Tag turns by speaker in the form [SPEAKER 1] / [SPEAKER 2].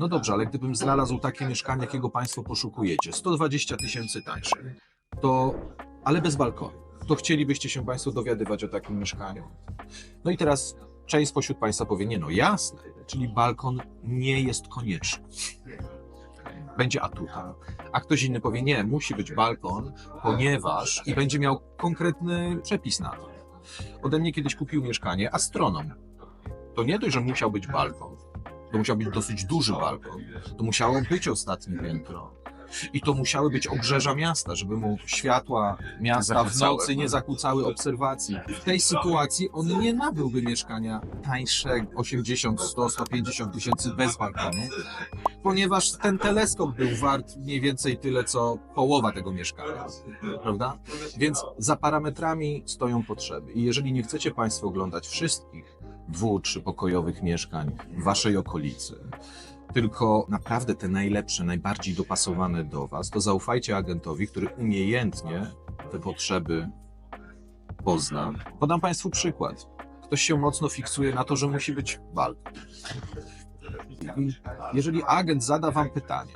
[SPEAKER 1] No dobrze, ale gdybym znalazł takie mieszkanie, jakiego Państwo poszukujecie, 120 tysięcy tańsze, to, ale bez balkonu, to chcielibyście się Państwo dowiadywać o takim mieszkaniu? No i teraz część spośród Państwa powie, nie no jasne, czyli balkon nie jest konieczny. Będzie atuta. A ktoś inny powie, nie, musi być balkon, ponieważ i będzie miał konkretny przepis na to. Ode mnie kiedyś kupił mieszkanie astronom. To nie dość, że musiał być balkon, to musiał być dosyć duży balkon, to musiało być ostatnie piętro. I to musiały być obrzeża miasta, żeby mu światła miasta w nocy nie zakłócały obserwacji. W tej sytuacji on nie nabyłby mieszkania tańszego 80, 100, 150 tysięcy bez balkonu, ponieważ ten teleskop był wart mniej więcej tyle, co połowa tego mieszkania. Prawda? Więc za parametrami stoją potrzeby. I jeżeli nie chcecie Państwo oglądać wszystkich dwu, trzypokojowych mieszkań w Waszej okolicy, tylko naprawdę te najlepsze, najbardziej dopasowane do Was, to zaufajcie agentowi, który umiejętnie te potrzeby pozna. Podam Państwu przykład. Ktoś się mocno fiksuje na to, że musi być. I Jeżeli agent zada Wam pytanie,